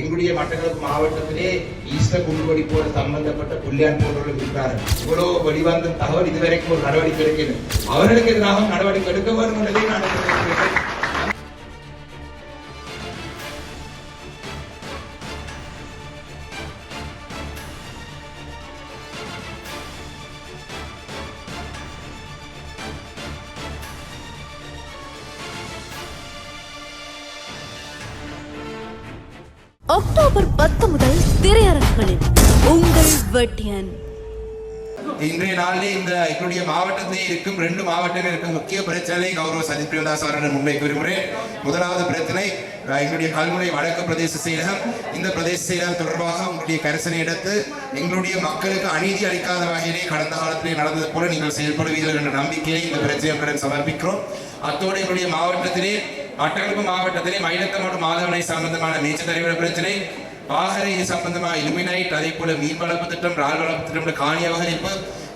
எங்களுடைய மட்டக்களப்பு மாவட்டத்திலே ஈஸ்டர் குண்டுவெடிப்போடு சம்பந்தப்பட்ட புள்ளியான் போன்றவர்கள் இருக்கிறார்கள். இவ்வளவு வெளிவந்த தகவல் இதுவரைக்கும் ஒரு நடவடிக்கை எடுக்கிறது அவர்களுக்கு எதிராக நடவடிக்கை எடுக்க வேண்டும் என்பதை நான் அக்டோபர் பத்து முதல் திரையரங்குகளில் உங்கள் வெட்டியன். இன்றைய நாளிலே இந்த எங்களுடைய மாவட்டத்திலே இருக்கும் ரெண்டு மாவட்டங்கள் இருக்கும் முக்கிய பிரச்சனை கௌரவ சஜித் பிரியதாஸ் அவர்கள் முன்வைக்க விரும்புகிறேன் முதலாவது பிரச்சனை எங்களுடைய கல்முனை வடக்கு பிரதேச செயலகம். இந்த பிரதேச செயலகம் தொடர்பாக உங்களுடைய கரிசனை எடுத்து எங்களுடைய மக்களுக்கு அநீதி அளிக்காத வகையிலே கடந்த காலத்திலே நடந்தது போல நீங்கள் செயல்படுவீர்கள் என்ற நம்பிக்கையை இந்த பிரச்சனை சமர்ப்பிக்கிறோம். அத்தோடு எங்களுடைய மாவட்டத்திலே மட்டக்களப்பு மாவட்டத்திலே மயிலத்தமோடு மாதவனை சம்பந்தமான நீச்சல் தலைவர் பிரச்சனை பாகரை சம்பந்தமாக இலுமினைட் அதே போல மீன் வளர்ப்பு திட்டம் ரால் வளர்ப்பு திட்டம் காணி அவகரிப்பு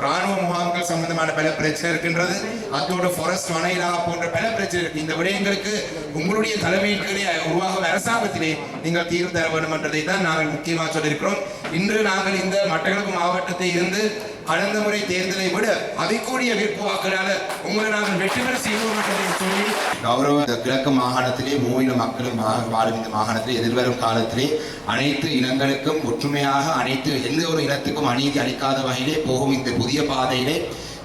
ராணுவ முகாம்கள் சம்பந்தமான பல பிரச்சனை இருக்கின்றது. அதோட ஃபாரஸ்ட் வனைலா போன்ற பல பிரச்சனை இருக்கு இந்த விடயங்களுக்கு உங்களுடைய தலைமையின் கீழே உருவாகும் அரசாங்கத்திலே நீங்கள் தீர்வு தர வேண்டும் என்றதை தான் நாங்கள் முக்கியமாக சொல்லியிருக்கிறோம். இன்று நாங்கள் இந்த மட்டக்களப்பு மாவட்டத்தை இருந்து கடந்த முறை தேர்தலை விட அதிகூடிய விருப்பு வாக்குகளால் உங்களை நாங்கள் வெற்றி பெற செய்வோம் சொல்லி கௌரவ இந்த கிழக்கு மாகாணத்திலே மூவின மக்களும் மா- வாழும் இந்த மாகாணத்திலே எதிர்வரும் காலத்திலே அனைத்து இனங்களுக்கும் ஒற்றுமையாக அனைத்து எந்த ஒரு இனத்துக்கும் அநீதி அளிக்காத வகையிலே போகும் இந்த புதிய பாதையிலே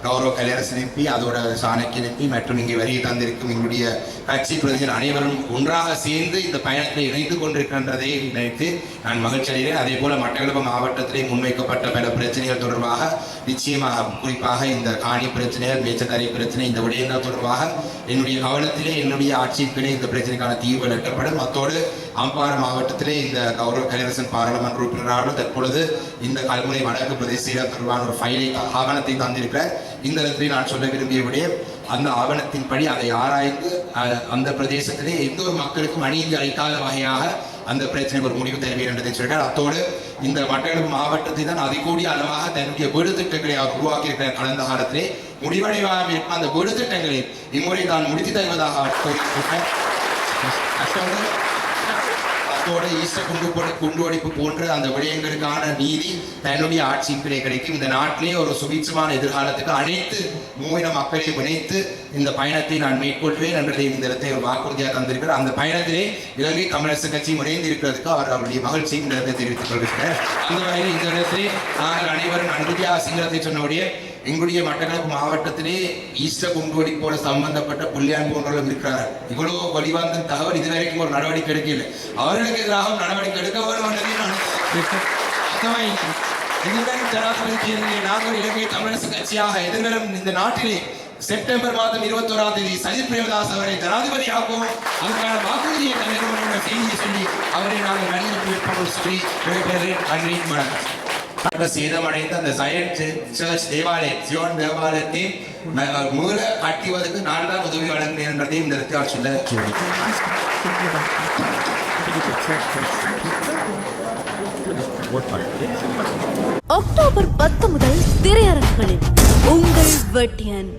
கௌரவ கலையரசு எம்பி அதோட சாணக்கிய எம்பி மற்றும் இங்கே வருகை தந்திருக்கும் எங்களுடைய கட்சி பிரதிகள் அனைவரும் ஒன்றாக சேர்ந்து இந்த பயணத்தில் இணைந்து கொண்டிருக்கின்றதை நினைத்து நான் மகிழ்ச்சி அடைகிறேன். அதே போல மட்டக்களப்பு மாவட்டத்திலே முன்வைக்கப்பட்ட பல பிரச்சனைகள் தொடர்பாக நிச்சயமாக குறிப்பாக இந்த காணி பிரச்சனைகள் மேச்சத்தரை பிரச்சனை இந்த விடயங்கள் தொடர்பாக என்னுடைய கவனத்திலே என்னுடைய ஆட்சியிலே இந்த பிரச்சனைக்கான தீர்வு எட்டப்படும். அத்தோடு அம்பாறை மாவட்டத்திலே இந்த கௌரவ கலையரசன் பாராளுமன்ற உறுப்பினராக தற்பொழுது இந்த கல்முனை வடக்கு பிரதேச தொடர்பான ஒரு ஃபைலை ஆவணத்தை தந்திருக்கிறார். இந்த இடத்திலே நான் சொல்ல விரும்பிய விடயம் அந்த ஆவணத்தின்படி அதை ஆராய்ந்து அந்த பிரதேசத்திலே எந்த ஒரு மக்களுக்கும் அநீதி அளிக்காத வகையாக அந்த பிரச்சனைக்கு ஒரு முடிவு தேவை என்பதை சொல்கிறார் அத்தோடு இந்த மட்டக்களப்பு மாவட்டத்தை தான் அதிகூடிய அளவாக தன்னுடைய வீடு திட்டங்களை அவர் உருவாக்கியிருக்கிற கடந்த காலத்திலே முடிவடைவாக இருக்கும் அந்த வீடு திட்டங்களை இம்முறை தான் முடித்து தருவதாக அவர் கிறிஸ்துவோட அத்தோடு குண்டு போட குண்டு வெடிப்பு போன்ற அந்த விடயங்களுக்கான நீதி தன்னுடைய ஆட்சியிலே கிடைக்கும். இந்த நாட்டிலே ஒரு சுபீட்சமான எதிர்காலத்துக்கு அனைத்து மூவின மக்களையும் இணைத்து இந்த பயணத்தை நான் மேற்கொள்வேன் என்றதை இந்த இடத்தை ஒரு வாக்குறுதியாக தந்திருக்கிறார். அந்த பயணத்திலே இலங்கை தமிழரசு கட்சி இணைந்து இருக்கிறதுக்கு அவர் அவருடைய மகிழ்ச்சியை இந்த இடத்தை தெரிவித்துக் கொள்கிறார். அந்த வகையில் இந்த இடத்திலே நாங்கள் அனைவரும் அன்புதியாக சிங்களத்தை சொன்னபடியே எங்களுடைய மட்டக்களப்பு மாவட்டத்திலே ஈஸ்டர் குண்டுவெடிப்போடு சம்பந்தப்பட்ட புள்ளியான் போன்றவர்கள் இருக்கிறார்கள். இவ்வளவு வழிவந்த தகவல் இதுவரைக்கும் ஒரு நடவடிக்கை எடுக்கல அவர்களுக்கு எதிராக நடவடிக்கை எடுக்க வேண்டும் எதிர்வரும் ஜனாதிபதி தேர்தலில் நாங்கள் இலங்கை தமிழரசு கட்சியாக எதிர்வரும் இந்த நாட்டிலே செப்டம்பர் மாதம் இருபத்தோராம் தேதி சஜித் பிரேமதாஸ் அவரை ஜனாதிபதியாகவும் அதற்கான வாக்குறுதியை தலைவர் செய்தியை சொல்லி அவரை நாங்கள் வலியுறுத்தி இருப்போம் சொல்லி விடைபெறுகிறேன் நன்றி வணக்கம். அந்த சேதமடைந்த அந்த சயன்ஸ் சர்ச் தேவாலயம் சியோன் தேவாலயத்தை ம- மூல கட்டுவதற்கு நான் தான் உதவி வழங்கினேன் என்பதையும் இந்த இடத்தில் சொல்ல அக்டோபர் பத்து முதல் திரையரங்குகளில் உங்கள் வெட்டியன்.